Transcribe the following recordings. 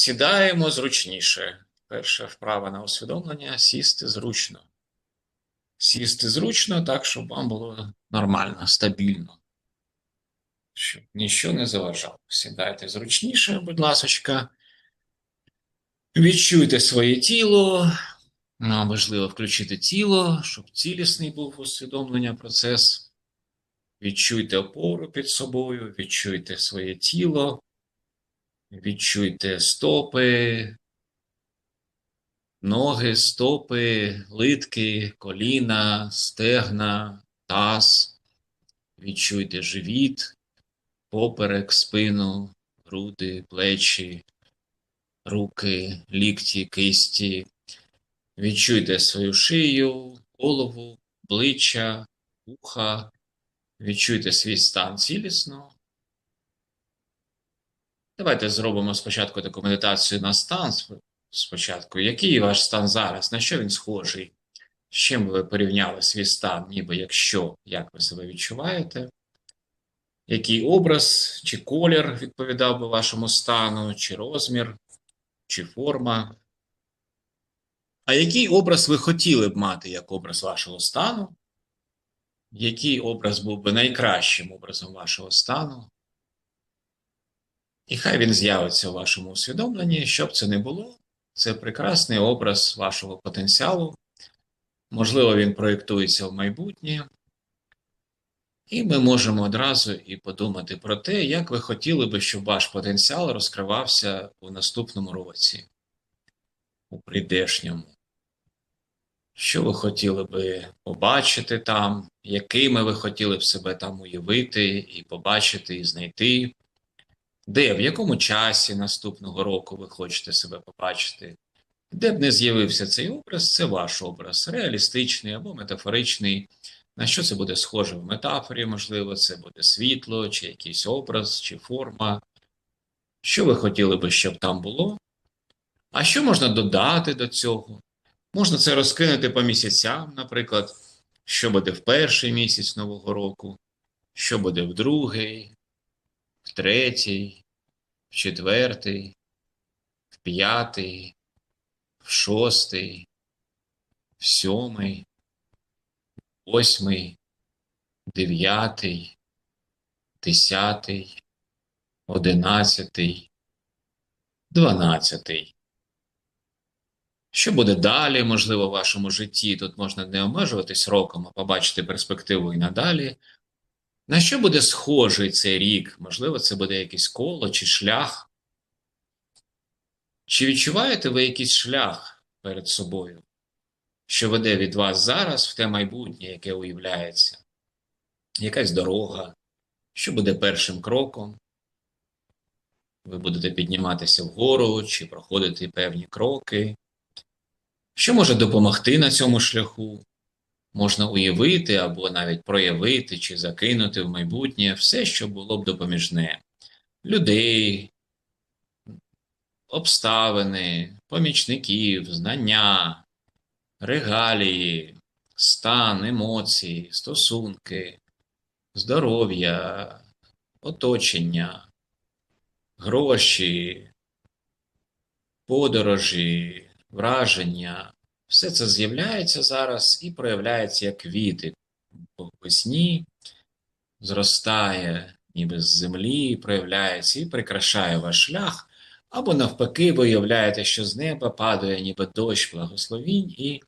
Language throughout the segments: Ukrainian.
Сідаємо зручніше. Перша вправа на усвідомлення сісти зручно. Сісти зручно так, щоб вам було нормально, стабільно. Щоб нічого не заважало. Сідайте зручніше, будь ласочка. Відчуйте своє тіло. Нам важливо включити тіло, щоб цілісний був усвідомлення процес. Відчуйте опору під собою, відчуйте своє тіло. Відчуйте стопи, ноги, стопи, литки, коліна, стегна, таз. Відчуйте живіт, поперек, спину, груди, плечі, руки, лікті, кисті. Відчуйте свою шию, голову, обличчя, вуха. Відчуйте свій стан цілісно. Давайте зробимо спочатку таку медитацію на стан. Спочатку, який ваш стан зараз? На що він схожий? З чим ви порівняли свій стан, ніби якщо, як ви себе відчуваєте? Який образ чи колір відповідав би вашому стану, чи розмір, чи форма? А який образ ви хотіли б мати як образ вашого стану? Який образ був би найкращим образом вашого стану? І хай він з'явиться у вашому усвідомленні, щоб це не було. Це прекрасний образ вашого потенціалу. Можливо, він проєктується в майбутнє. І ми можемо одразу і подумати про те, як ви хотіли би, щоб ваш потенціал розкривався у наступному році, у прийдешньому. Що ви хотіли би побачити там, якими ви хотіли б себе там уявити, і побачити, і знайти. Де, в якому часі наступного року ви хочете себе побачити? Де б не з'явився цей образ, це ваш образ, реалістичний або метафоричний. На що це буде схоже в метафорі, можливо, це буде світло, чи якийсь образ, чи форма. Що ви хотіли би, щоб там було? А що можна додати до цього? Можна це розкинути по місяцям, наприклад, що буде в перший місяць Нового року, що буде в другий, в третій, в четвертий, в п'ятий, в шостий, в сьомий, восьмий, дев'ятий, десятий, одинадцятий, дванадцятий. Що буде далі, можливо, в вашому житті? Тут можна не обмежуватись роком, а побачити перспективу і надалі. На що буде схожий цей рік? Можливо, це буде якесь коло чи шлях? Чи відчуваєте ви якийсь шлях перед собою, що веде від вас зараз в те майбутнє, яке уявляється? Якась дорога, що буде першим кроком? Ви будете підніматися вгору чи проходити певні кроки? Що може допомогти на цьому шляху? Можна уявити або навіть проявити чи закинути в майбутнє все, що було б допоміжне людей, обставини, помічників, знання, регалії, стан, емоції, стосунки, здоров'я, оточення, гроші, подорожі, враження. Все це з'являється зараз і проявляється як квіти весні, зростає ніби з землі, проявляється і прикрашає ваш шлях, або навпаки, ви уявляєте, що з неба падає ніби дощ благословінь і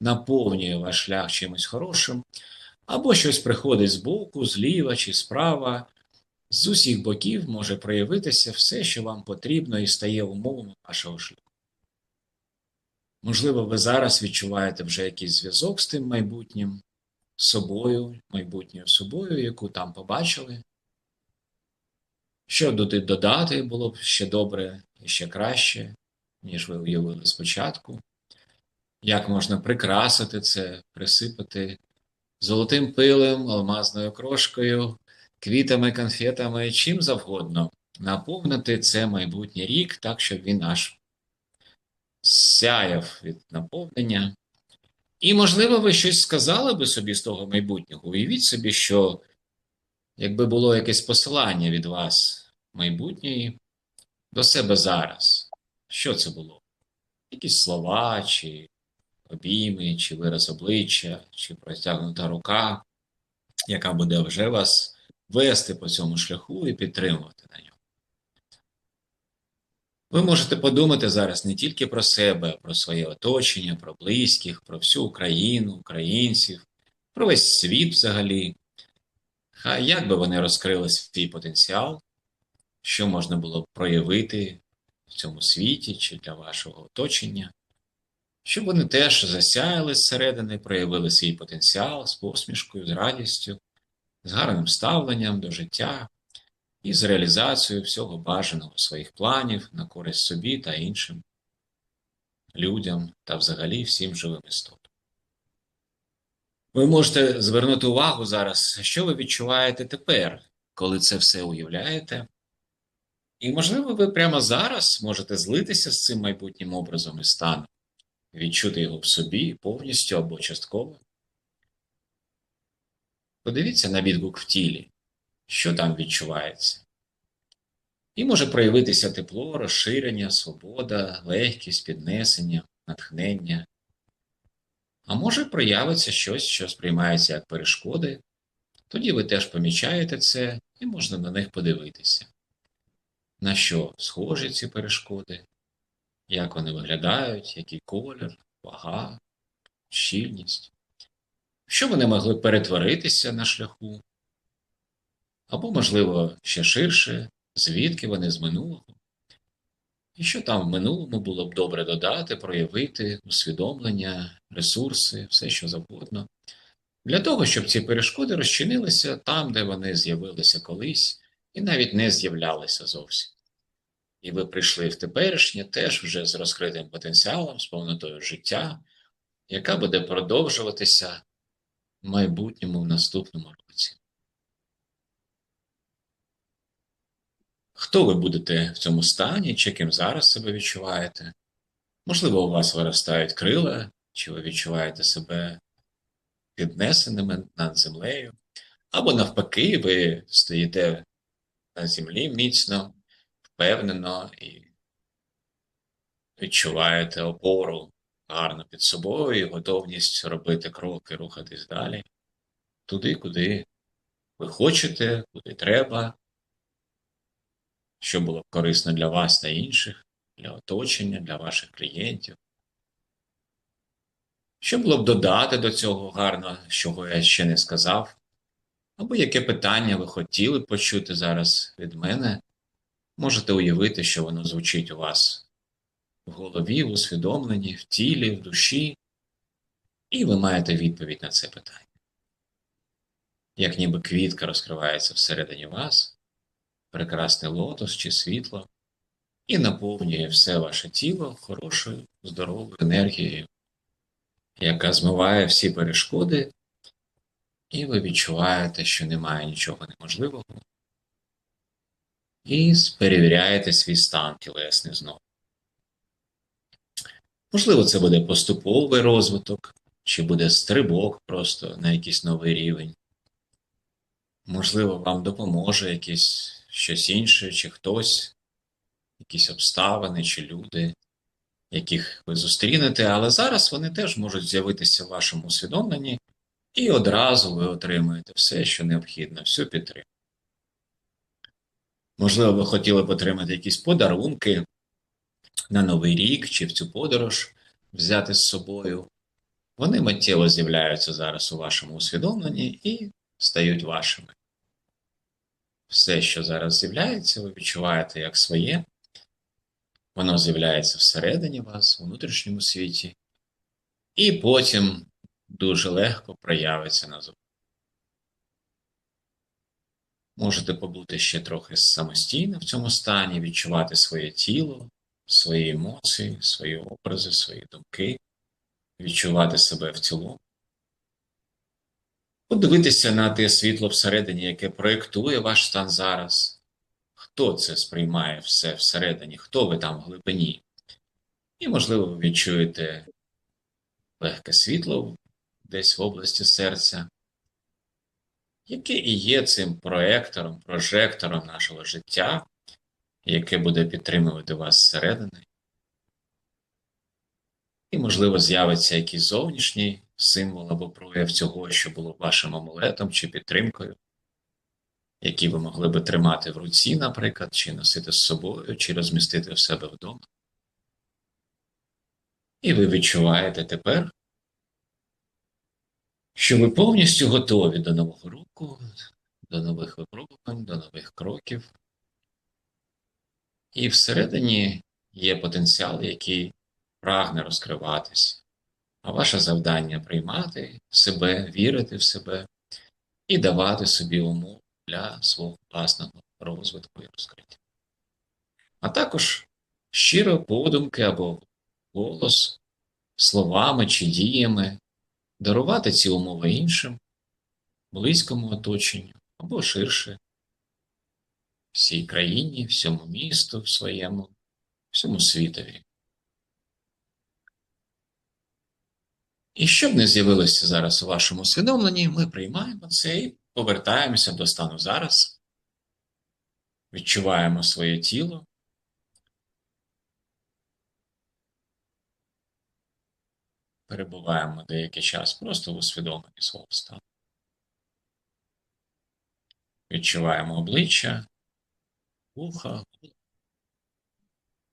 наповнює ваш шлях чимось хорошим, або щось приходить збоку, зліва чи справа. З усіх боків може проявитися все, що вам потрібно, і стає умовами вашого шляху. Можливо, ви зараз відчуваєте вже якийсь зв'язок з тим майбутнім, собою, майбутньою собою, яку там побачили. Що туди додати було б ще добре і ще краще, ніж ви уявили спочатку. Як можна прикрасити це, присипати золотим пилем, алмазною крошкою, квітами, конфетами, чим завгодно, наповнити це майбутній рік так, щоб він аж сяяв від наповнення. І, можливо, ви щось сказали би собі з того майбутнього. Уявіть собі, що якби було якесь посилання від вас майбутньої до себе зараз. Що це було? Якісь слова, чи обійми, чи вираз обличчя, чи простягнута рука, яка буде вже вас вести по цьому шляху і підтримувати на ньому. Ви можете подумати зараз не тільки про себе, про своє оточення, про близьких, про всю Україну, українців, про весь світ взагалі. Хай як би вони розкрили свій потенціал, що можна було б проявити в цьому світі чи для вашого оточення, щоб вони теж засяяли зсередини, проявили свій потенціал з посмішкою, з радістю, з гарним ставленням до життя і з реалізацією всього бажаного своїх планів на користь собі та іншим людям та взагалі всім живим істотам. Ви можете звернути увагу зараз, що ви відчуваєте тепер, коли це все уявляєте. І, можливо, ви прямо зараз можете злитися з цим майбутнім образом і станом, відчути його в собі повністю або частково. Подивіться на відгук в тілі, що там відчувається. І може проявитися тепло, розширення, свобода, легкість, піднесення, натхнення. А може проявиться щось, що сприймається як перешкоди, тоді ви теж помічаєте це і можна на них подивитися. На що схожі ці перешкоди, як вони виглядають, який колір, вага, щільність, що вони могли перетворитися на шляху, або, можливо, ще ширше, звідки вони з минулого, і що там в минулому було б добре додати, проявити, усвідомлення, ресурси, все що завгодно, для того, щоб ці перешкоди розчинилися там, де вони з'явилися колись, і навіть не з'являлися зовсім. І ви прийшли в теперішнє теж вже з розкритим потенціалом, з повнотою життя, яка буде продовжуватися в майбутньому в наступному році. Хто ви будете в цьому стані, чи ким зараз себе відчуваєте? Можливо, у вас виростають крила, чи ви відчуваєте себе піднесеними над землею, або навпаки, ви стоїте на землі міцно, впевнено і відчуваєте опору гарно під собою і готовність робити кроки, рухатись далі, туди, куди ви хочете, куди треба, що було корисно для вас та інших, для оточення, для ваших клієнтів. Що було б додати до цього гарно, чого я ще не сказав, або яке питання ви хотіли почути зараз від мене, можете уявити, що воно звучить у вас в голові, в усвідомленні, в тілі, в душі, і ви маєте відповідь на це питання. Як ніби квітка розкривається всередині вас, прекрасний лотос чи світло, і наповнює все ваше тіло хорошою, здоровою енергією, яка змиває всі перешкоди, і ви відчуваєте, що немає нічого неможливого, і перевіряєте свій стан тілесний знову. Можливо, це буде поступовий розвиток, чи буде стрибок просто на якийсь новий рівень. Можливо, вам допоможе якесь щось інше, чи хтось, якісь обставини, чи люди, яких ви зустрінете, але зараз вони теж можуть з'явитися в вашому усвідомленні, і одразу ви отримуєте все, що необхідно, всю підтримку. Можливо, ви хотіли б отримати якісь подарунки на Новий рік чи в цю подорож взяти з собою. Вони миттєво з'являються зараз у вашому усвідомленні і стають вашими. Все, що зараз з'являється, ви відчуваєте як своє, воно з'являється всередині вас, у внутрішньому світі, і потім дуже легко проявиться назовні. Можете побути ще трохи самостійно в цьому стані, відчувати своє тіло, свої емоції, свої образи, свої думки, відчувати себе в цілому. Подивитися на те світло всередині, яке проєктує ваш стан зараз. Хто це сприймає все всередині, хто ви там в глибині? І, можливо, ви відчуєте легке світло десь в області серця, яке і є цим проектором, прожектором нашого життя, яке буде підтримувати вас зсередини, І, можливо, з'явиться якийсь зовнішній символ або прояв цього, що було вашим амулетом чи підтримкою, який ви могли би тримати в руці, наприклад, чи носити з собою, чи розмістити в себе вдома. І ви відчуваєте тепер, що ви повністю готові до нового року, до нових випробувань, до нових кроків. І всередині є потенціал, який прагне розкриватись, а ваше завдання приймати себе, вірити в себе і давати собі умов для свого власного розвитку і розкриття. А також щиро подумки або голос, словами чи діями дарувати ці умови іншим, близькому оточенню або ширше, всій країні, всьому місту, своєму, всьому світові. І щоб не з'явилося зараз у вашому усвідомленні, ми приймаємо це і повертаємося до стану зараз, відчуваємо своє тіло. Перебуваємо деякий час просто в усвідомленні свого стану. Відчуваємо обличчя, вуха,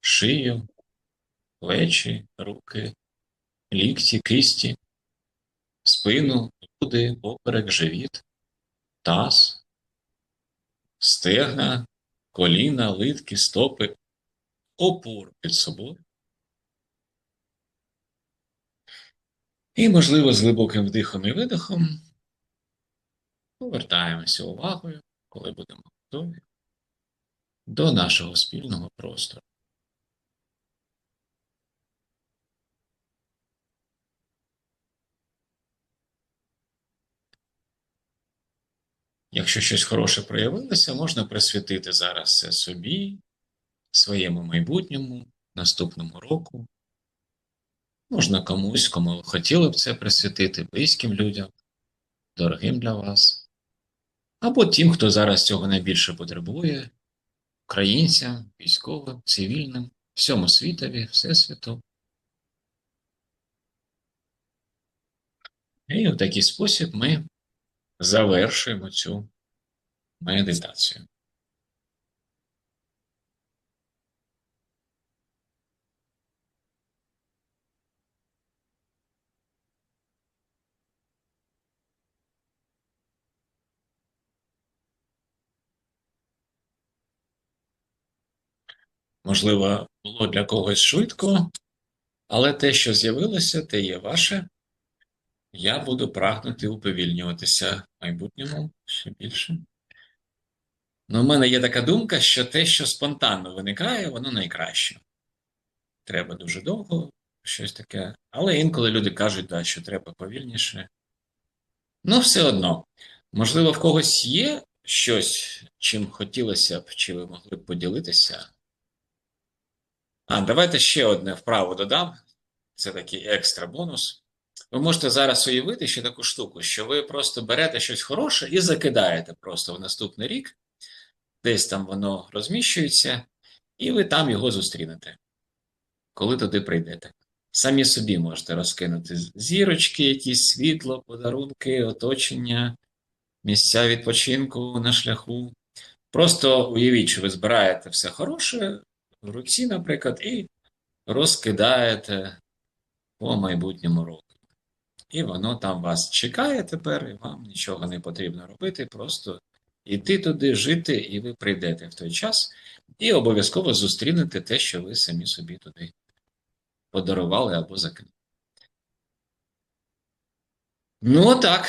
шию, плечі, руки, лікті, кисті, спину, груди, поперек, живіт, таз, стегна, коліна, литки, стопи, опору під собою. І, можливо, з глибоким вдихом і видихом повертаємося увагою, коли будемо готові, до нашого спільного простору. Якщо щось хороше проявилося, можна присвятити зараз це собі, своєму майбутньому, наступному року. Можна комусь, кому хотіли б це присвятити, близьким людям, дорогим для вас, або тим, хто зараз цього найбільше потребує, українцям, військовим, цивільним, всьому світові, Всесвіту. І в такий спосіб ми завершуємо цю медитацію. Можливо, було для когось швидко, але те, що з'явилося, те є ваше. Я буду прагнути уповільнюватися в майбутньому ще більше. Ну, в мене є така думка, що те, що спонтанно виникає, воно найкраще. Треба дуже довго, щось таке. Але інколи люди кажуть, да, що треба повільніше. Ну, все одно, можливо, в когось є щось, чим хотілося б, чи ви могли б поділитися. А, давайте ще одне вправо додам. Це такий екстра бонус. Ви можете зараз уявити ще таку штуку, що ви просто берете щось хороше і закидаєте просто в наступний рік, десь там воно розміщується, і ви там його зустрінете, коли туди прийдете. Самі собі можете розкинути зірочки, якісь світло, подарунки, оточення, місця відпочинку на шляху. Просто уявіть, що ви збираєте все хороше в руці, наприклад, і розкидаєте по майбутньому року. І воно там вас чекає тепер, і вам нічого не потрібно робити, просто йти туди, жити, і ви прийдете в той час, і обов'язково зустрінете те, що ви самі собі туди подарували або закинули. Ну, так.